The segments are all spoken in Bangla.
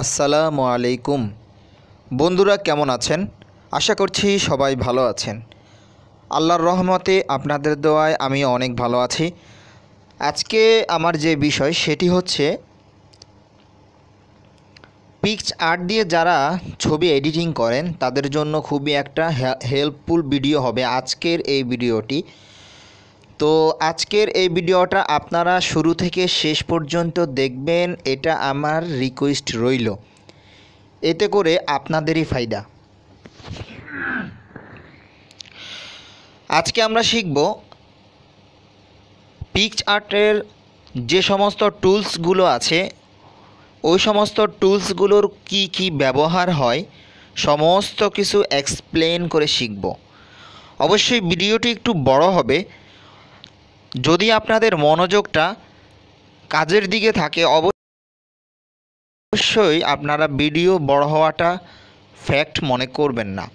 আসসালামু আলাইকুম। বন্ধুরা কেমন আছেন? আশা করছি সবাই ভালো আছেন। আল্লাহর রহমতে আপনাদের দোয়ায় আমি অনেক ভালো আছি। আজকে আমার যে বিষয় সেটি হচ্ছে পিক্স আর্ট দিয়ে যারা ছবি এডিটিং করেন, তাদের জন্য খুবই একটা হেল্পফুল ভিডিও হবে আজকের এই ভিডিওটি। তো আজকের এই ভিডিওটা আপনারা শুরু থেকে শেষ পর্যন্ত দেখবেন, এটা আমার রিকোয়েস্ট রইল। এতে করে আপনাদেরই ফায়দা। আজকে আমরা শিখব পিকচ আর্টের যে সমস্ত টুলসগুলো আছে, ওই সমস্ত টুলসগুলোর কি কি ব্যবহার হয়, সমস্ত কিছু এক্সপ্লেন করে শিখব। অবশ্যই ভিডিওটি একটু বড় হবে যদি আপনাদের মনোযোগটা কাজের দিকে থাকে, অবশ্যই আপনারা ভিডিও বড় হওয়াটা ফ্যাক্ট মনে করবেন না।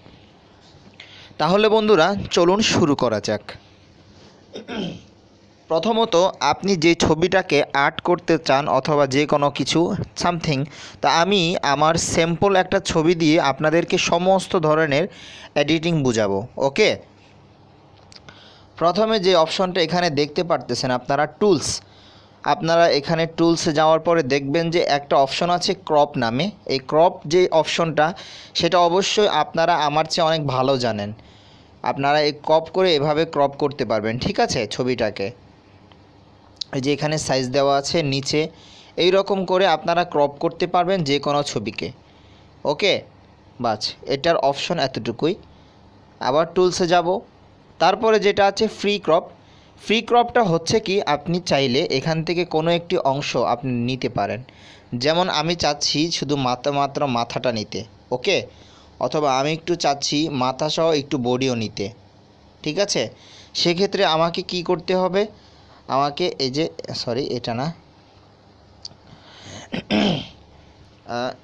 তাহলে বন্ধুরা, চলুন শুরু করা যাক। প্রথমত, আপনি যে ছবিটাকে আর্ট করতে চান অথবা যে কোনো কিছু সামথিং তা আমি আমার স্যাম্পল একটা ছবি দিয়ে আপনাদেরকে সমস্ত ধরনের এডিটিং বুঝাবো ওকে প্রথমে যে অপশনটা এখানে দেখতে পারতেছেন আপনারা টুলস, আপনারা এখানে টুলসে যাওয়ার পরে দেখবেন যে একটা অপশন আছে ক্রপ নামে, এই ক্রপ যে অপশনটা সেটা অবশ্যই আপনারা আমার চেয়ে অনেক ভালো জানেন। আপনারা এই ক্রপ করে এভাবে ক্রপ করতে পারবেন, ঠিক আছে ছবিটাকে? এই যে এখানে সাইজ দেওয়া আছে নিচে, এই রকম করে আপনারা ক্রপ করতে পারবেন যে কোনো ছবিকে। ওকে? বাস এটার অপশন এতটুকুই। আবার টুলসে যাব। তারপরে যেটা আছে ফ্রি ক্রপ ফ্রি ক্রপটা হচ্ছে কি, আপনি চাইলে এখান থেকে কোনো একটি অংশ আপনি নিতে পারেন। যেমন আমি চাচ্ছি শুধু মাথা মাত্র মাথাটা নিতে, ওকে? অথবা আমি একটু চাচ্ছি মাথা সহ একটু বডিও নিতে, ঠিক আছে? সেক্ষেত্রে আমাকে কি করতে হবে? আমাকে এই যে সরি এটা না।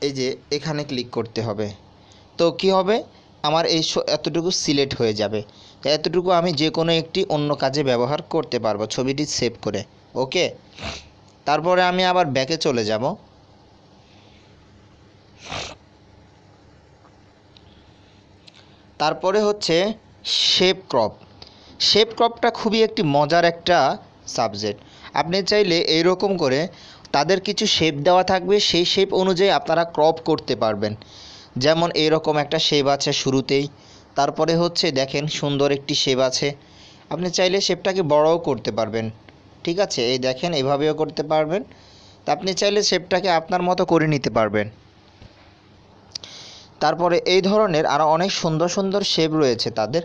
এই যে এখানে ক্লিক করতে হবে। তো কি হবে? আমার এই এতটুকু সিলেক্ট হয়ে যাবে। এতটুকু আমি যে কোনো একটি অন্য কাজে ব্যবহার করতে পারব ছবিটি সেভ করে। ওকে? তারপরে আমি আবার ব্যাকে চলে যাব। তারপরে হচ্ছে শেপ ক্রপ শেপ ক্রপটা খুবই একটি মজার একটা সাবজেক্ট আপনি চাইলে এইরকম করে তাদের কিছু শেপ দেওয়া থাকবে, সেই শেপ অনুযায়ী আপনারা ক্রপ করতে পারবেন। যেমন এরকম একটা শেপ আছে শুরুতেই। তারপরে হচ্ছে দেখেন সুন্দর একটি শেপ আছে। আপনি চাইলে শেপটাকে বড়ও করতে পারবেন। ঠিক আছে? এই দেখেন, এভাবেও করতে পারবেন। তা আপনি চাইলে শেপটাকে আপনার মতো করে নিতে পারবেন। তারপরে এই ধরনের আরও অনেক সুন্দর সুন্দর শেপ রয়েছে তাদের।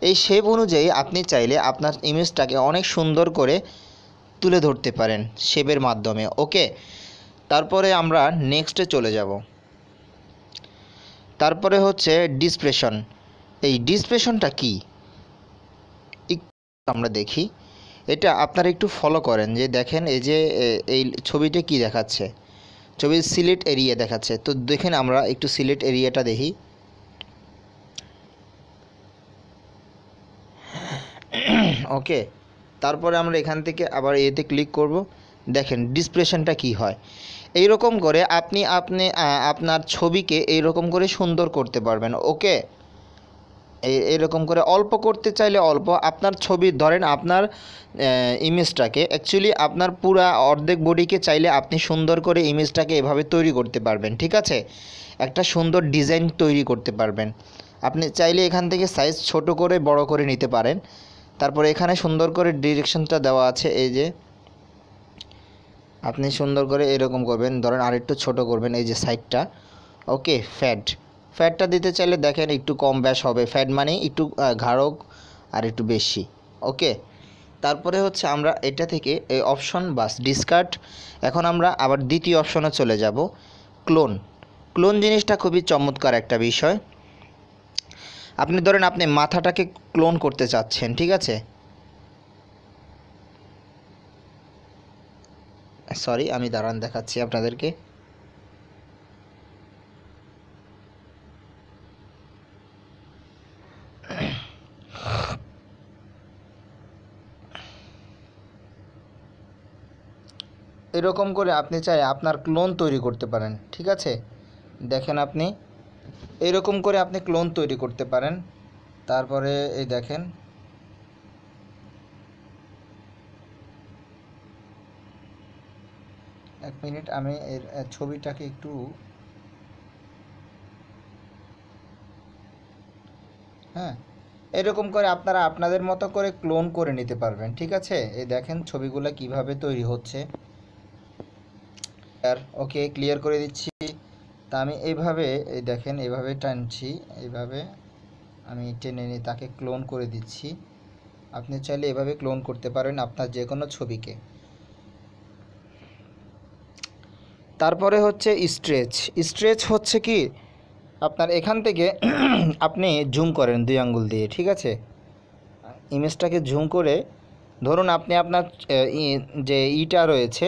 এই শেপ অনুযায়ী আপনি চাইলে আপনার ইমেজটাকে অনেক সুন্দর করে তুলে ধরতে পারেন শেপের মাধ্যমে। ওকে? তারপরে আমরা নেক্সটে চলে যাব। তারপরে হচ্ছে ডিসপ্রেশন। এই ডিসপ্রেশনটা কি? আমরা দেখি। এটা আপনারা একটু ফলো করেন যে দেখেন এই যে এই ছবিটা কি দেখাচ্ছে? ছবির সিলেট এরিয়া দেখাচ্ছে। তো দেখেন আমরা একটু সিলেট এরিয়াটা দেখি। ওকে, তারপরে আমরা এখান থেকে আবার এতে ক্লিক করব। দেখেন ডিসপ্রেশনটা কি হয়। এই রকম করে আপনি আপনি আপনার ছবিকে এই রকম করে সুন্দর করতে পারবেন। ওকে এরকম করে অল্প করতে চাইলে অল্প। আপনার ছবি, ধরেন আপনার ইমেজটাকে অ্যাকচুয়ালি আপনার পুরা অর্ধেক বডিকে চাইলে আপনি সুন্দর করে ইমেজটাকে এভাবে তৈরি করতে পারবেন, ঠিক আছে? একটা সুন্দর ডিজাইন তৈরি করতে পারবেন। আপনি চাইলে এখান থেকে সাইজ ছোট করে বড় করে নিতে পারেন। তারপরে এখানে সুন্দর করে ডিরেকশনটা দেওয়া আছে, এই যে। আপনি সুন্দর করে এরকম করবেন, ধরেন আর একটু ছোটো করবেন, এই যে সাইডটা ওকে ফ্যাট ফ্যাটটা দিতে চাইলে দেখেন একটু কম ব্যাস হবে। ফ্যাট মানে একটু ঘাড়ক আর একটু বেশি ওকে তারপরে হচ্ছে আমরা এটা থেকে এই অপশন বাস ডিসকার্ড এখন আমরা আবার দ্বিতীয় অপশনে চলে যাব ক্লোন ক্লোন জিনিসটা খুবই চমৎকার একটা বিষয়। আপনি ধরেন আপনি মাথাটাকে ক্লোন করতে চাচ্ছেন, ঠিক আছে? সরি আমি দাঁড়ান দেখাচ্ছি আপনাদেরকে। এরকম করে আপনি চাই আপনার ক্লোন তৈরি করতে পারেন, ঠিক আছে? দেখেন আপনি, এরকম করে আপনি ক্লোন তৈরি করতে পারেন। তারপরে এই দেখেন, এক মিনিট, আমি এর ছবিটাকে একটু হ্যাঁ এরকম করে আপনারা আপনাদের মতো করে ক্লোন করে নিতে পারবেন, ঠিক আছে? এই দেখেন ছবিগুলো কীভাবে তৈরি হচ্ছে। আর ওকে ক্লিয়ার করে দিচ্ছি। তা আমি এইভাবে, এই দেখেন, এইভাবে টানছি, এইভাবে আমি টেনে নিয়ে তাকে ক্লোন করে দিচ্ছি। আপনি চাইলে এভাবে ক্লোন করতে পারেন আপনার যে কোনো ছবিকে। তারপরে হচ্ছে স্ট্রেচ স্ট্রেচ হচ্ছে কি, আপনার এখান থেকে আপনি জুম করেন দুই আঙ্গুল দিয়ে, ঠিক আছে? ইমেজটাকে জুম করে, ধরুন আপনি আপনার যে ইটা রয়েছে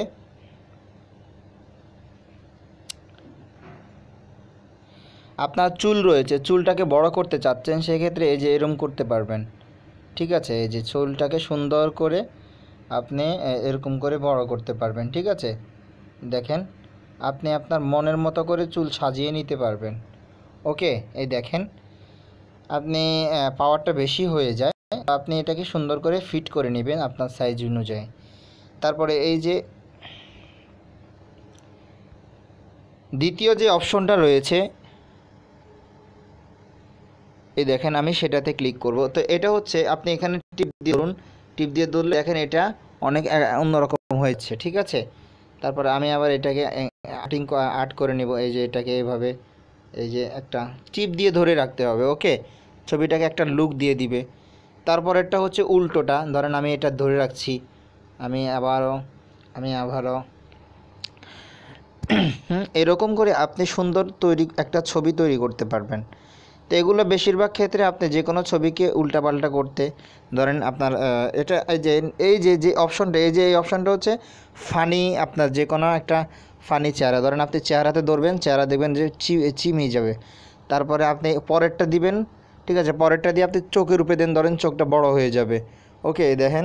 আপনার চুল রয়েছে, চুলটাকে বড় করতে চাচ্ছেন, সেক্ষেত্রে এই যে এরম করতে পারবেন। ঠিক আছে? এই যে চুলটাকে সুন্দর করে আপনি এরকম করে বড় করতে পারবেন, ঠিক আছে? দেখেন, আপনি আপনার মনের মতো করে চুল সাজিয়ে নিতে পারবেন। ওকে? এই দেখেন, আপনি পাওয়ারটা বেশি হয়ে যায়, আপনি এটাকে সুন্দর করে ফিট করে নেবেন আপনার সাইজ অনুযায়ী। তারপরে এই যে দ্বিতীয় যে অপশনটা রয়েছে এই দেখেন আমি সেটাতে ক্লিক করব। তো এটা হচ্ছে আপনি এখানে টিপ দিয়ে ধরুন টিপ দিয়ে ধরলে দেখেন এটা অনেক অন্যরকম হয়েছে, ঠিক আছে? তারপরে আমি আবার এটাকে আর্টিং আর্ট করে নিব, এই যে এটাকে এইভাবে এই যে একটা টিপ দিয়ে ধরে রাখতে হবে ওকে ছবিটাকে একটা লুক দিয়ে দিবে। তারপরেরটা হচ্ছে উল্টোটা, ধরেন আমি এটা ধরে রাখছি, আমি আবারও আমি আবারও, এরকম করে আপনি সুন্দর তৈরি, একটা ছবি তৈরি করতে পারবেন। তো এগুলো বেশিরভাগ ক্ষেত্রে আপনি যে কোনো ছবিকে উল্টাপাল্টা করতে ধরেন আপনার এটা এই যে এই যে যে অপশনটা এই যে, এই অপশনটা হচ্ছে ফানি আপনার যে কোনো একটা ফানি চেহারা। ধরেন আপনি চেহারাতে ধরবেন, চেহারা দেখবেন যে চি চিমিয়ে যাবে। তারপরে আপনি পরেরটা দিবেন, ঠিক আছে? পরেরটা দিয়ে আপনি চোখের উপরে দেন, ধরেন চোখটা বড় হয়ে যাবে। ওকে, দেখেন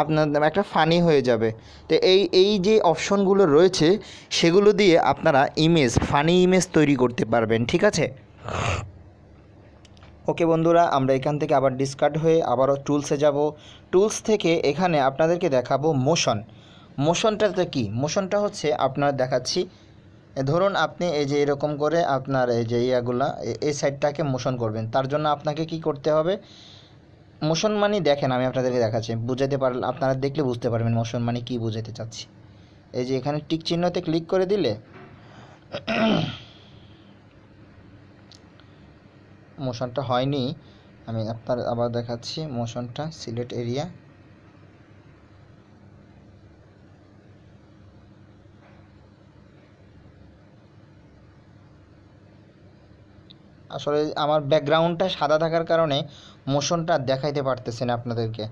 আপনার একটা ফানি হয়ে যাবে। তো এই এই যে অপশনগুলো রয়েছে, সেগুলো দিয়ে আপনারা ইমেজ ফানি ইমেজ তৈরি করতে পারবেন, ঠিক আছে? ওকে বন্ধুরা, আমরা এখান থেকে আবার ডিসকার্ড হয়ে আবারও টুলসে যাব। টুলস থেকে এখানে আপনাদেরকে দেখাবো মোশন মোশনটাতে কি? মোশনটা হচ্ছে আপনার দেখাচ্ছি। ধরুন আপনি এই যে এরকম করে আপনার এই যে ইয়াগুলা এই সাইডটাকে মোশন করবেন। তার জন্য আপনাকে কি করতে হবে? মোশন মানে দেখেন, আমি আপনাদেরকে দেখাচ্ছি। বুঝাতে পারলে, আপনারা দেখলে বুঝতে পারবেন মোশন মানে কি বুঝাতে চাচ্ছি। এই যে এখানে টিক চিহ্নতে ক্লিক করে দিলে মোশনটা হয়নি। আমি আপনার আবার দেখাচ্ছি মোশনটা সিলেট এরিয়া আসলে আমার ব্যাকগ্রাউন্ডটা সাদা থাকার কারণে মোশনটা দেখাইতে পারতেছি না আপনাদেরকে।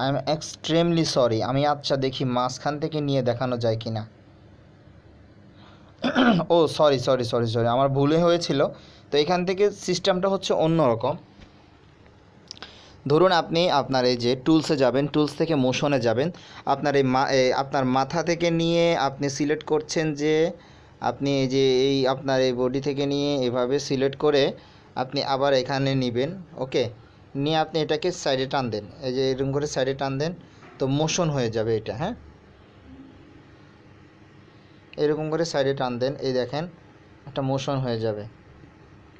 আই এম এক্সট্রিমলি সরি আমি আচ্ছা দেখি মাঝখান থেকে নিয়ে দেখানো যায় কি না ও সরি সরি সরি সরি আমার ভুলে হয়েছিল। তো এখান থেকে সিস্টেমটা হচ্ছে অন্যরকম। ধরুন আপনি আপনার এই যে টুলসে যাবেন টুলস থেকে মোশনে যাবেন। আপনার এই মা আপনার মাথা থেকে নিয়ে আপনি সিলেক্ট করছেন যে আপনি এই যে এই আপনার এই বডি থেকে নিয়ে এভাবে সিলেক্ট করে আপনি আবার এখানে নেবেন ওকে নিয়ে আপনি এটাকে সাইডে টান দেন। এই যে এরকম করে সাইডে টান দেন, তো মোশন হয়ে যাবে এটা হ্যাঁ? এরকম করে সাইডে টান দেন, এই দেখেন, একটা মোশন হয়ে যাবে।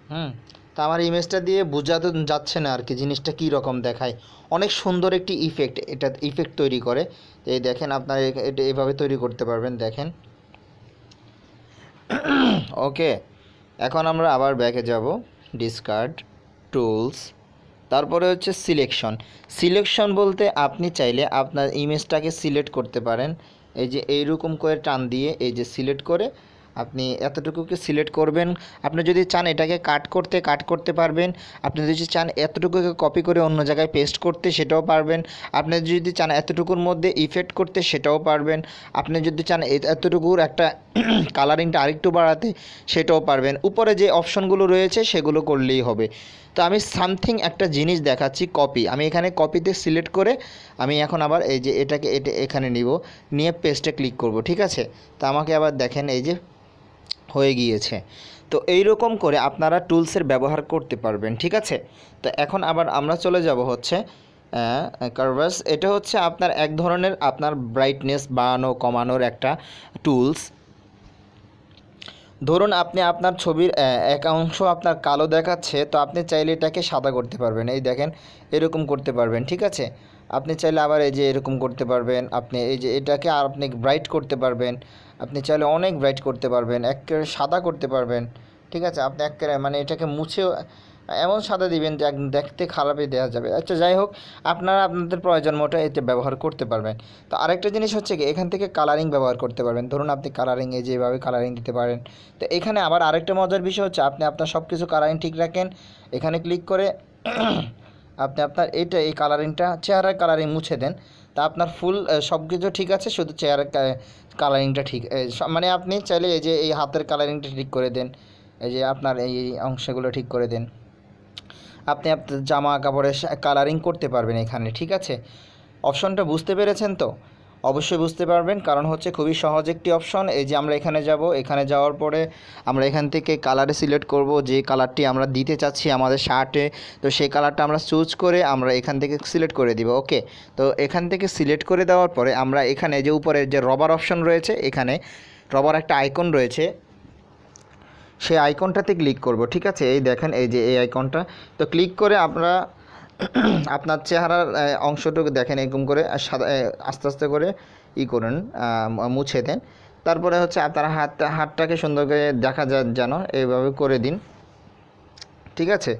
হুম। তা আমার ইমেজটা দিয়ে বোঝাতে যাচ্ছে না আর কি জিনিসটা কী রকম দেখায়। অনেক সুন্দর একটি ইফেক্ট এটা ইফেক্ট তৈরি করে। এই দেখেন আপনার এটা এভাবে তৈরি করতে পারবেন, দেখেন। ওকে এখন আমরা আবার ব্যাকে যাব। ডিসকার্ড টুলস তারপরে হচ্ছে সিলেকশন সিলেকশন বলতে আপনি চাইলে আপনার ইমেজটাকে সিলেক্ট করতে পারেন। এই যে এইরকম করে টান দিয়ে এই যে সিলেক্ট করে আপনি এতটুকুকে সিলেক্ট করবেন। আপনি যদি চান এটাকে কাট করতে কাট করতে পারবেন। আপনি যদি চান এতটুকুকে কপি করে অন্য জায়গায় পেস্ট করতে, সেটাও পারবেন। আপনি যদি চান এতটুকুর মধ্যে ইফেক্ট করতে, সেটাও পারবেন। আপনি যদি চান এতটুকুর একটা কালারিংটা আরেকটু বাড়াতে, সেটাও পারবেন। উপরে যে অপশনগুলো রয়েছে, সেগুলো করলেই হবে। তো আমি সামথিং একটা জিনিস দেখাচ্ছি কপি আমি এখানে কপিতে সিলেক্ট করে আমি এখন আবার এই যে এটাকে, এটা এখানে নিব। নিয়ে পেস্টে ক্লিক করব, ঠিক আছে? তো আমাকে আবার দেখেন এই যে হয়ে গিয়েছে। তো এই রকম করে আপনারা টুলসের ব্যবহার করতে পারবেন, ঠিক আছে? তো এখন আবার আমরা চলে যাব হচ্ছে কারভাস এটা হচ্ছে আপনার এক ধরনের আপনার ব্রাইটনেস বাড়ানো, কমানোর একটা টুলস ধরুন আপনি আপনার ছবির এক অংশ আপনার কালো দেখাচ্ছে, তো আপনি চাইলে এটাকে সাদা করতে পারবেন। এই দেখেন, এরকম করতে পারবেন, ঠিক আছে? আপনি চাইলে আবার এই যে এরকম করতে পারবেন, আপনি এই যে এটাকে আর আপনি ব্রাইট করতে পারবেন, আপনি চাইলে অনেক ব্রাইট করতে পারবেন, একেবারে সাদা করতে পারবেন, ঠিক আছে? আপনি একেবারে মানে এটাকে মুছেও, এমন সাদা দিবেন যে দেখতে খারাপই দেওয়া যাবে। আচ্ছা যাই হোক, আপনারা আপনাদের প্রয়োজন মতো এতে ব্যবহার করতে পারবেন। তো আরেকটা জিনিস হচ্ছে কি, এখান থেকে কালারিং ব্যবহার করতে পারবেন। ধরুন আপনি কালারিং এই যেভাবে কালারিং দিতে পারেন। তো এখানে আবার আরেকটা মজার বিষয় হচ্ছে, আপনি আপনার সব কিছু কালারিং ঠিক রাখেন। এখানে ক্লিক করে আপনি আপনার এইটা, এই কালারিংটা চেহারার কালারিং মুছে দেন। তা আপনার ফুল সব কিছু ঠিক আছে, শুধু চেহারার কালারিংটা ঠিক মানে আপনি চাইলে এই যে এই হাতের কালারিংটা ঠিক করে দেন, এই যে আপনার এই এই অংশগুলো ঠিক করে দেন। আপনি আপনার জামা কাপড়ের কালারিং করতে পারবেন এখানে, ঠিক আছে? অপশনটা বুঝতে পেরেছেন তো? অবশ্যই বুঝতে পারবেন, কারণ হচ্ছে খুবই সহজ একটি অপশন, এই যে আমরা এখানে যাব, এখানে যাওয়ার পরে আমরা এখান থেকে কালারে সিলেক্ট করব, যে কালারটি আমরা দিতে চাচ্ছি আমাদের শার্টে, তো সেই কালারটা আমরা চুজ করে আমরা এখান থেকে সিলেক্ট করে দিব, ওকে? তো এখান থেকে সিলেক্ট করে দেওয়ার পরে আমরা এখানে যে উপরে যে রবার অপশন রয়েছে, এখানে রবার একটা আইকন রয়েছে, সেই আইকনটাতে ক্লিক করব, ঠিক আছে? এই দেখেন, এই যে এই আইকনটা, তো ক্লিক করে আমরা আপনার চেহারার অংশটুকু দেখেন, এরকম করে আস্তে আস্তে করে ই করুন মুছে দেন। তারপরে হচ্ছে আপনার হাত, হাতটাকে সুন্দর করে দেখা যায় যেন, এইভাবে করে দিন। ঠিক আছে?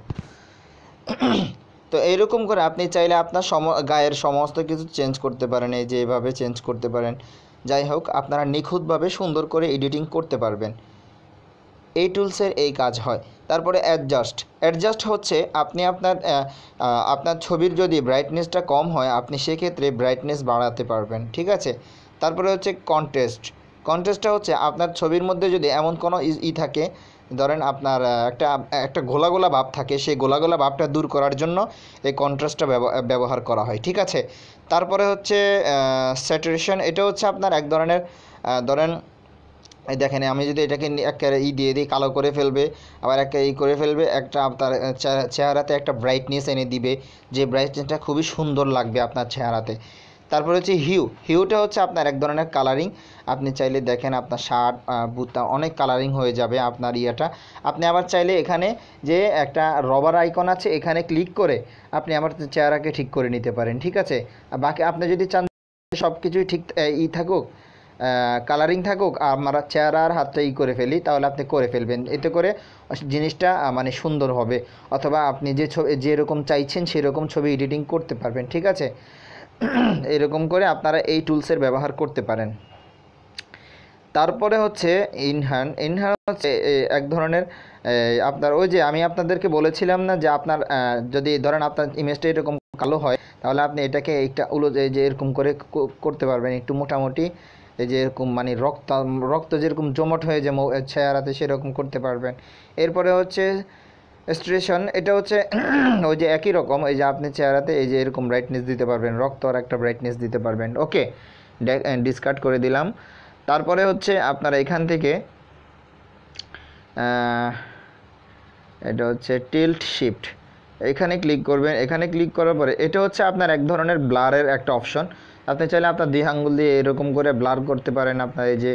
তো এইরকম করে আপনি চাইলে আপনার সম, গায়ের সমস্ত কিছু চেঞ্জ করতে পারেন, এই যে এভাবে চেঞ্জ করতে পারেন। যাই হোক, আপনারা নিখুঁতভাবে সুন্দর করে এডিটিং করতে পারবেন। এই টুলসের এই কাজ হয়। তারপরে অ্যাডজাস্ট অ্যাডজাস্ট হচ্ছে আপনি আপনার আপনার ছবির যদি ব্রাইটনেসটা কম হয়, আপনি সেক্ষেত্রে ব্রাইটনেস বাড়াতে পারবেন, ঠিক আছে? তারপরে হচ্ছে কন্টেস্ট কন্টেস্টটা হচ্ছে আপনার ছবির মধ্যে যদি এমন কোনো ই- থাকে, ধরেন আপনার একটা একটা গোলা গোলা ভাব থাকে, সেই গোলা গোলা ভাবটা দূর করার জন্য এই কন্ট্রাস্টটা ব্যবহার করা হয়, ঠিক আছে? তারপরে হচ্ছে স্যাচুরেশন এটা হচ্ছে আপনার এক ধরনের ধরেন দেখেন, আমি যদি এটাকে একটা ই দিয়ে দিই, কালো করে ফেলবে, আবার একটা ই করে ফেলবে, একটা আপনার চেহারাতে একটা ব্রাইটনেস এনে দিবে, যে ব্রাইটনেসটা খুবই সুন্দর লাগবে আপনার চেহারাতে। তারপর হচ্ছে হিউ হিউটা হচ্ছে আপনার এক ধরনের কালারিং আপনি চাইলে দেখেন আপনার শার্ট বুতা অনেক কালারিং হয়ে যাবে আপনার ইয়েটা। আপনি আবার চাইলে এখানে যে একটা রবার আইকন আছে, এখানে ক্লিক করে আপনি আমার চেহারাকে ঠিক করে নিতে পারেন, ঠিক আছে? বাকি আপনি যদি চান সব কিছুই ঠিক ই থাকুক কালারিং থাকুক, আমরা চেহারা আর হাতটা ই করে ফেলি, তাহলে আপনি করে ফেলবেন। এতে করে জিনিসটা মানে সুন্দর হবে। অথবা আপনি যে ছবি, যেরকম চাইছেন সেরকম ছবি এডিটিং করতে পারবেন, ঠিক আছে? এরকম করে আপনারা এই টুলসের ব্যবহার করতে পারেন। তারপরে হচ্ছে ইনহ্যান্ড ইনহ্যান্ড হচ্ছে এক ধরনের আপনার ওই যে আমি আপনাদেরকে বলেছিলাম না যে আপনার যদি ধরেন আপনার ইমেজটা এরকম কালো হয়, তাহলে আপনি এটাকে একটা উলো যে এরকম করে করতে পারবেন, একটু মোটামুটি যে এরকম মানে রক্ত রক্ত যেরকম জমট হয়ে যে চেহারাতে সেরকম করতে পারবেন। এরপরে হচ্ছে স্ট্রেশন এটা হচ্ছে ওই যে একই রকম, এই যে আপনি চেহারাতে এই যে এরকম ব্রাইটনেস দিতে পারবেন, রক্ত আর একটা ব্রাইটনেস দিতে পারবেন। ওকে ডিসকার্ড করে দিলাম। তারপরে হচ্ছে আপনারা এখান থেকে এটা হচ্ছে টিল্ট শিফট এখানে ক্লিক করবেন। এখানে ক্লিক করার পরে এটা হচ্ছে আপনার এক ধরনের ব্লারের একটা অপশন আপনি চাইলে আপনার দুই আঙ্গুল দিয়ে এরকম করে ব্লার করতে পারেন, আপনার এই যে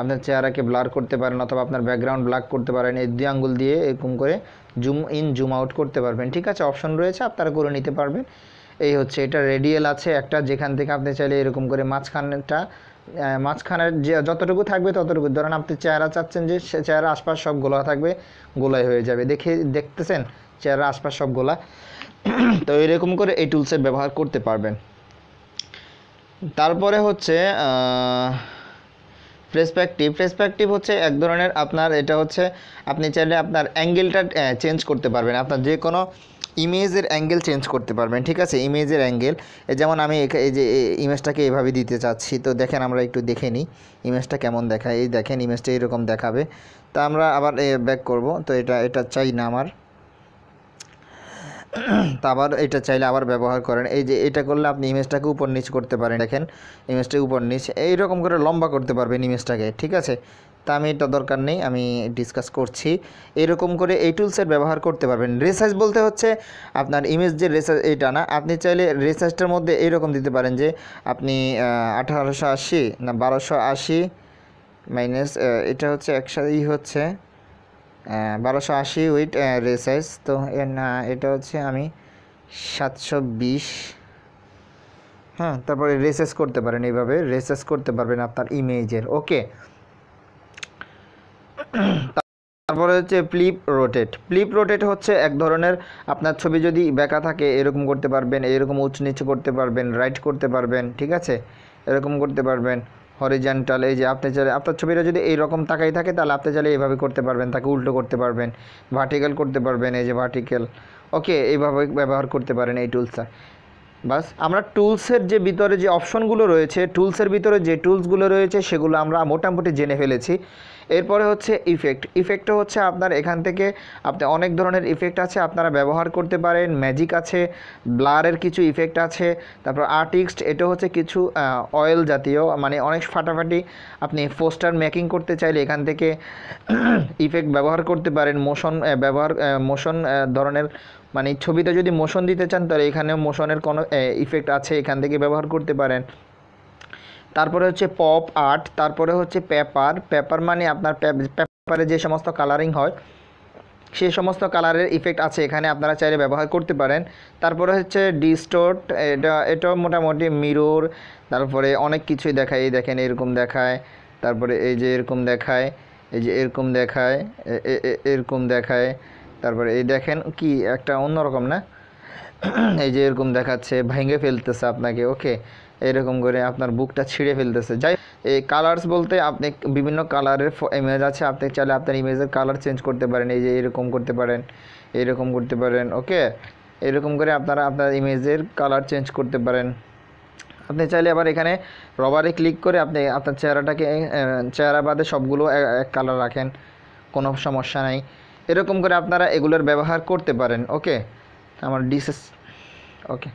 আপনার চেহারাকে ব্লার করতে পারেন অথবা আপনার ব্যাকগ্রাউন্ড ব্ল্যাক করতে পারেন, এই দুই আঙ্গুল দিয়ে এরকম করে জুম ইন জুম আউট করতে পারবেন। ঠিক আছে অপশন রয়েছে, আপনারা করে নিতে পারবেন। এই হচ্ছে, এটা রেডিয়াল আছে একটা, যেখান থেকে আপনি চাইলে এরকম করে মাঝখানটা মাঝখানের যে যতটুকু থাকবে ততটুকু। ধরেন আপনি চেহারা চাচ্ছেন যে চেহারা আশপাশ সব গোলা থাকবে গোলাই হয়ে যাবে। দেখে, দেখতেছেন? চেহারা আশপাশ সব গোলা। তো এরকম করে এই টুলসের ব্যবহার করতে পারবেন। তারপরে হচ্ছে প্রেসপেক্টিভ প্রেসপেক্টিভ হচ্ছে এক ধরনের আপনার, এটা হচ্ছে আপনি চাইলে আপনার অ্যাঙ্গেলটা চেঞ্জ করতে পারবেন। আপনার যে কোনো ইমেজের অ্যাঙ্গেল চেঞ্জ করতে পারবেন, ঠিক আছে? ইমেজের অ্যাঙ্গেল যেমন আমি এই যে ইমেজটাকে এভাবে দিতে চাচ্ছি, তো দেখেন আমরা একটু দেখে নিই ইমেজটা কেমন দেখায়। এই দেখেন ইমেজটা এরকম দেখাবে। তা আমরা আবার ব্যাক করব। তো এটা এটা চাই না আমার। আবার এটা চাইলে আবার ব্যবহার করেন। এই যে এটা করলে আপনি ইমেজটাকে উপর নিচ করতে পারেন। দেখেন, ইমেজটা উপর নিচ, এইরকম করে লম্বা করতে পারবেন ইমেজটাকে, ঠিক আছে? তা আমি এটা দরকার নেই, আমি ডিসকাস করছি। এরকম করে এই টুলসের ব্যবহার করতে পারবেন। রেসাইজ বলতে হচ্ছে আপনার ইমেজ যে রেসাইজ এইটা না? আপনি চাইলে রেসাইজটার মধ্যে এইরকম দিতে পারেন যে আপনি আঠারোশো আশি না বারোশো আশি মাইনাস এটা হচ্ছে একসাথেই হচ্ছে বারোশো আশি উইথ রেসাইজ তো না, এটা হচ্ছে আমি সাতশো বিশ। হ্যাঁ তারপরে রেসেস করতে পারেন এইভাবে। রেসেস করতে পারবেন আপনার ইমেজের ওকে তারপরে হচ্ছে ফ্লিপ রোটেট ফ্লিপ রোটেট হচ্ছে এক ধরনের, আপনার ছবি যদি বেঁকা থাকে, এরকম করতে পারবেন, এরকম উঁচু নিচু করতে পারবেন রাইট করতে পারবেন, ঠিক আছে? এরকম করতে পারবেন। হরিজেন্টাল এই যে আপনি চাইলে, আপনার ছবিটা যদি এইরকম তাকাই থাকে, তাহলে আপনি চাইলে এইভাবে করতে পারবেন, তাকে উল্টো করতে পারবেন ভার্টিক্যাল করতে পারবেন, এই যে ভার্টিক্যাল ওকে এইভাবে ব্যবহার করতে পারেন এই টুলসটা বাস, আমরা টুলসের যে ভিতরে যে অপশনগুলো রয়েছে টুলসের ভিতরে যে টুলসগুলো রয়েছে, সেগুলো আমরা মোটামুটি জেনে ফেলেছি। এরপরে হচ্ছে ইফেক্ট ইফেক্টও হচ্ছে আপনার এখান থেকে আপনি অনেক ধরনের ইফেক্ট আছে, আপনারা ব্যবহার করতে পারেন ম্যাজিক আছে ব্লারের কিছু ইফেক্ট আছে, তারপর আর্টিস্ট এটা হচ্ছে কিছু অয়েল জাতীয় মানে অনেক ফাটাফাটি আপনি পোস্টার মেকিং করতে চাইলে এখান থেকে ইফেক্ট ব্যবহার করতে পারেন মোশন ব্যবহার মোশন ধরনের মানে ছবিতে যদি মোশন দিতে চান, তাহলে এখানেও মোশনের কোনো ইফেক্ট আছে, এখান থেকে ব্যবহার করতে পারেন। তারপরে হচ্ছে পপ আর্ট তারপরে হচ্ছে পেপার পেপার মানে আপনার পেপারে যে সমস্ত কালারিং হয় সেই সমস্ত কালারের ইফেক্ট আছে এখানে আপনারা চাইলে ব্যবহার করতে পারেন। তারপরে হচ্ছে ডিস্টোর্ট এটা, এটাও মোটামুটি মিরর তারপরে অনেক কিছুই দেখায়, এই দেখেন এরকম দেখায়, তারপরে এই যে এরকম দেখায়, এই যে এরকম দেখায় এরকম দেখায়, তারপরে এই দেখেন কি একটা অন্যরকম না? এই যে এরকম দেখাচ্ছে, ভেঙে ফেলতেছে আপনাকে ওকে এরকম করে আপনার বুকটা ছিঁড়ে ফেলতেছে। যাই এই কালার্স বলতে আপনি বিভিন্ন কালারের ইমেজ আছে, আপনি চাইলে আপনার ইমেজের কালার চেঞ্জ করতে পারেন, এই যে এরকম করতে পারেন, এরকম করতে পারেন ওকে এরকম করে আপনারা আপনার ইমেজের কালার চেঞ্জ করতে পারেন। আপনি চাইলে আবার এখানে রবারে ক্লিক করে আপনি আপনার চেহারাটাকে চেহারা বাদে সবগুলো এক- কালার রাখেন, কোনো সমস্যা নাই। এরকম করে আপনারা এগুলোর ব্যবহার করতে পারেন ওকে আমার ডিসেস ওকে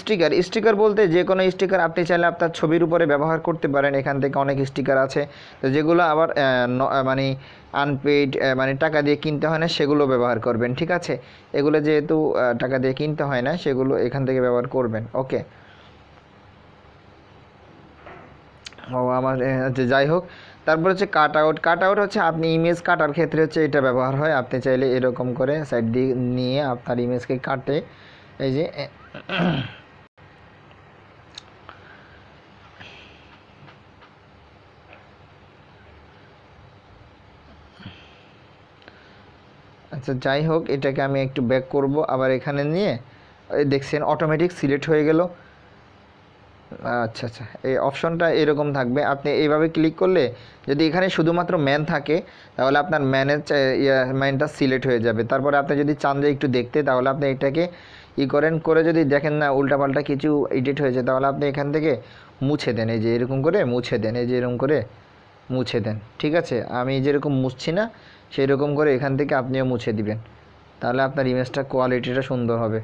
স্টিকার। স্টিকার বলতে যে কোনো স্টিকার আপনি চাইলে আপনার ছবির উপরে ব্যবহার করতে পারেন। এখান থেকে অনেক স্টিকার আছে। তো যেগুলো আবার মানে আনপেইড মানে টাকা দিয়ে কিনতে হয় না, সেগুলো ব্যবহার করবেন, ঠিক আছে? এগুলো যেহেতু টাকা দিয়ে কিনতে হয় না, সেগুলো এখান থেকে ব্যবহার করবেন, ওকে? ও, আমার যাই হোক, তারপর হচ্ছে কাট আউট কাট আউট হচ্ছে আপনি ইমেজ কাটার ক্ষেত্রে হচ্ছে এটা ব্যবহার হয়। আপনি চাইলে এরকম করে সাইড দিয়ে নিয়ে আপনার ইমেজকে কাটে। এই যে আচ্ছা যাই হোক, এটাকে আমি একটু ব্যাক করব, আবার এখানে নিয়ে দেখছেন অটোমেটিক সিলেক্ট হয়ে গেল। আচ্ছা আচ্ছা এই অপশনটা এরকম থাকবে। আপনি এইভাবে ক্লিক করলে, যদি এখানে শুধুমাত্র ম্যান থাকে, তাহলে আপনার ম্যানের ম্যানটা সিলেক্ট হয়ে যাবে। তারপরে আপনি যদি চান যে একটু দেখতে, তাহলে আপনি এটাকে ই করেন, করে যদি দেখেন না উল্টাপাল্টা কিছু এডিট হয়েছে, তাহলে আপনি এখান থেকে মুছে দেন, এই যে এরকম করে মুছে দেন, এই যে এরকম করে মুছে দেন, ঠিক আছে? আমি যেরকম মুছছি না সেই রকম করে এখান থেকে আপনিও মুছে দিবেন। তাহলে আপনার ইমেজটা কোয়ালিটিটা সুন্দর হবে,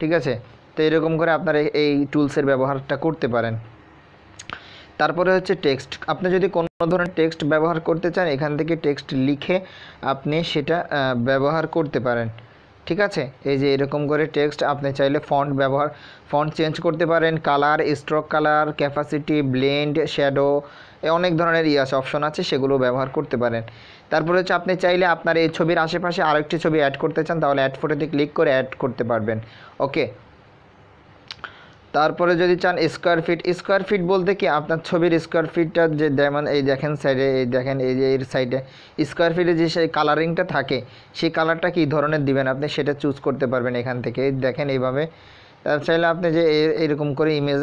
ঠিক আছে? তো এরকম করে আপনার এই- টুলসের ব্যবহারটা করতে পারেন। তারপরে হচ্ছে টেক্সট আপনি যদি কোনো ধরনের টেক্সট ব্যবহার করতে চান, এখান থেকে টেক্সট লিখে আপনি সেটা ব্যবহার করতে পারেন। ঠিক আছে? এই যে এরকম করে টেক্সট আপনি চাইলে ফন্ট ব্যবহার ফন্ট চেঞ্জ করতে পারেন colour stroke colour capacity blend shadow অনেক ধরনের ই আছে অপশন আছে, সেগুলো ব্যবহার করতে পারেন। তারপরে হচ্ছে আপনি চাইলে আপনার এই ছবির আশেপাশে আরেকটি ছবি অ্যাড করতে চান, তাহলে অ্যাড ফটোতে ক্লিক করে অ্যাড করতে পারবেন। ওকে তারপরে যদি চান স্কোয়ার ফিট স্কোয়ার ফিট বলতে কি? আপনার ছবির স্কোয়ার ফিটটা যে যেমন এই দেখেন সাইডে এই দেখেন এই যে এর সাইডে স্কোয়ার ফিটে যে সেই কালারিংটা থাকে, সেই কালারটা কী ধরনের দিবেন আপনি? সেটা চুজ করতে পারবেন এখান থেকে। দেখেন এইভাবে। তার চাইলে আপনি যে এরকম করে ইমেজ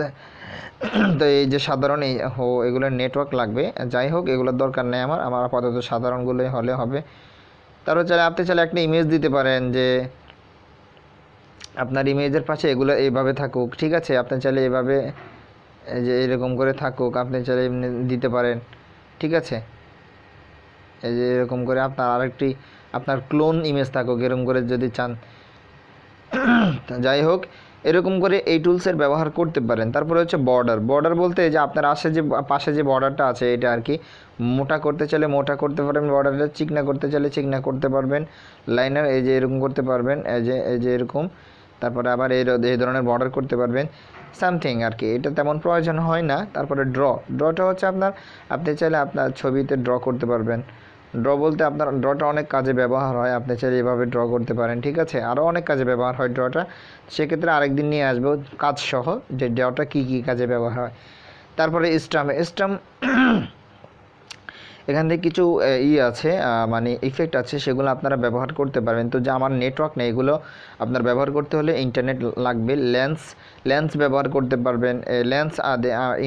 তো এই যে সাধারণ এই হো এগুলোর নেটওয়ার্ক লাগবে। যাই হোক, এগুলোর দরকার নেই আমার। আমার আপাতত সাধারণগুলোই হলে হবে। তারপর চাইলে আপনি চাইলে একটা ইমেজ দিতে পারেন যে আপনার ইমেজের পাশে এগুলো এইভাবে থাকুক, ঠিক আছে? আপনি চাইলে এভাবে যে এরকম করে থাকুক, আপনি চাইলে এমনি দিতে পারেন, ঠিক আছে? এই যে এরকম করে আপনার আরেকটি, আপনার ক্লোন ইমেজ থাকুক, এরকম করে যদি চান। যাই হোক, এরকম করে এই টুলসের ব্যবহার করতে পারেন। তারপরে হচ্ছে বর্ডার বর্ডার বলতে যে আপনার আসে যে, পাশে যে বর্ডারটা আছে, এটা আর কি, মোটা করতে চাইলে মোটা করতে পারবেন বর্ডারটা চিকনা করতে চাইলে চিকনা করতে পারবেন লাইনার এই যে এরকম করতে পারবেন, এই যে এই যে এরকম তারপরে আবার এই এই ধরনের বর্ডার করতে পারবেন। সামথিং আর কি এটা তেমন প্রয়োজন হয় না। তারপরে ড্র ড্রটা হচ্ছে আপনার, আপনি চাইলে আপনার ছবিতে ড্র করতে পারবেন। ড্র বলতে আপনার ড্রটা অনেক কাজে ব্যবহার হয়। আপনি চাইলে এভাবে ড্র করতে পারেন, ঠিক আছে? আরও অনেক কাজে ব্যবহার হয় ড্রটা সেক্ষেত্রে আরেকদিন নিয়ে আসব কাজ সহ যে ড্রটা কী কী কাজে ব্যবহার হয়। তারপরে স্টাম স্টাম এখান থেকে কিছু ই আছে মানে ইফেক্ট আছে, সেগুলো আপনারা ব্যবহার করতে পারবেন। তো যে আমার নেটওয়ার্ক নেই, এগুলো আপনার ব্যবহার করতে হলে ইন্টারনেট লাগবে লেন্স লেন্স ব্যবহার করতে পারবেন। লেন্স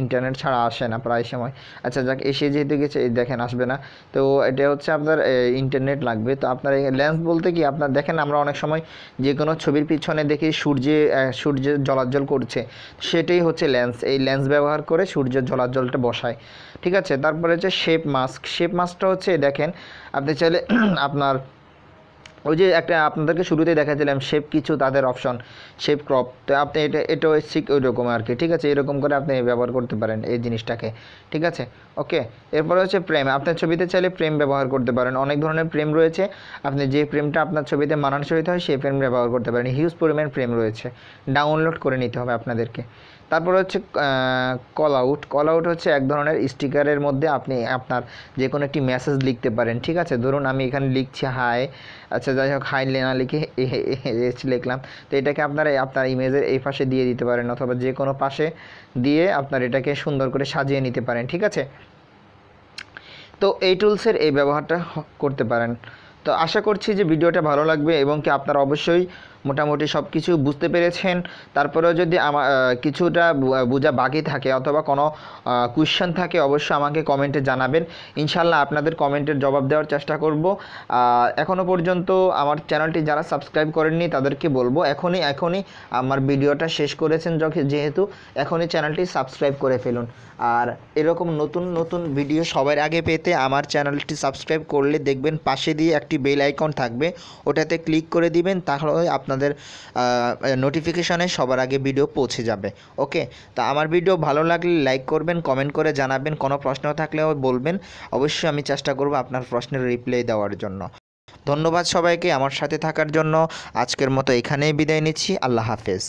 ইন্টারনেট ছাড়া আসে না প্রায় সময়। আচ্ছা যাক, এসে যেহেতু গেছে দেখেন, আসবে না। তো এটা হচ্ছে আপনার ইন্টারনেট লাগবে। তো আপনার লেন্স বলতে কি, আপনার দেখেন, আমরা অনেক সময় যে কোনো ছবির পিছনে দেখি সূর্যে সূর্যের জলাজ্জল করছে। সেটাই হচ্ছে লেন্স এই লেন্স ব্যবহার করে সূর্যের জলাজ্জলটা বসায়। ঠিক আছে? তারপরে হচ্ছে শেপ মাস্ক শেপ মাস্কটা হচ্ছে, দেখেন, আপনি চাইলে আপনার ওই যে একটা আপনাদেরকে শুরুতেই দেখাচ্ছিলাম শেপ কিছু তাদের অপশন, শেপ ক্রপ, তো আপনি এটা এটাও ঠিক ওই রকম আর কি, ঠিক আছে? এরকম করে আপনি ব্যবহার করতে পারেন এই জিনিসটাকে, ঠিক আছে? ওকে, এরপরে হচ্ছে প্রেম, আপনার ছবিতে চাইলে প্রেম ব্যবহার করতে পারেন, অনেক ধরনের প্রেম রয়েছে, আপনি যে প্রেমটা আপনার ছবিতে মানানসই হয়, সেই প্রেম ব্যবহার করতে পারেন, হিউজ পরিমাণ প্রেম রয়েছে, ডাউনলোড করে নিতে হবে আপনাদেরকে তারপর হচ্ছে কল আউট কল আউট হচ্ছে এক ধরনের স্টিকারের মধ্যে আপনি আপনার যে কোনো একটি মেসেজ লিখতে পারেন, ঠিক আছে? ধরুন আমি এখানে লিখছি হাই আচ্ছা যাই হোক হাই না লিখে এস লিখলাম। তো এটাকে আপনারা আপনার ইমেজের এই পাশে দিয়ে দিতে পারেন অথবা যে কোনো পাশে দিয়ে আপনার এটাকে সুন্দর করে সাজিয়ে নিতে পারেন, ঠিক আছে? তো এই টুলসের এই ব্যবহারটা করতে পারেন। তো আশা করছি যে ভিডিওটা ভালো লাগবে এবং কি আপনারা অবশ্যই মোটামুটি সব কিছু বুঝতে পেরেছেন। তারপরেও যদি আমার কিছুটা বোঝা বাকি থাকে অথবা কোনো কোয়েশ্চেন থাকে অবশ্যই আমাকে কমেন্টে জানাবেন। ইনশাল্লাহ আপনাদের কমেন্টের জবাব দেওয়ার চেষ্টা করব। এখনও পর্যন্ত আমার চ্যানেলটি যারা সাবস্ক্রাইব করেননি তাদেরকে বলব, এখনই এখনই আমার ভিডিওটা শেষ করেছেন যেহেতু এখনই চ্যানেলটি সাবস্ক্রাইব করে ফেলুন। আর এরকম নতুন নতুন ভিডিও সবার আগে পেতে আমার চ্যানেলটি সাবস্ক্রাইব করলে দেখবেন পাশে দিয়ে একটি বেল আইকন থাকবে, ওটাতে ক্লিক করে দিবেন, তাহলে আপনাদের নোটিফিকেশানে সবার আগে ভিডিও পৌঁছে যাবে। ওকে তা আমার ভিডিও ভালো লাগলে লাইক করবেন কমেন্ট করে জানাবেন, কোনো প্রশ্ন থাকলেও বলবেন। অবশ্যই আমি চেষ্টা করব আপনার প্রশ্নের রিপ্লাই দেওয়ার জন্য। ধন্যবাদ সবাইকে আমার সাথে থাকার জন্য। আজকের মতো এখানেই বিদায় নিচ্ছি। আল্লাহ হাফেজ।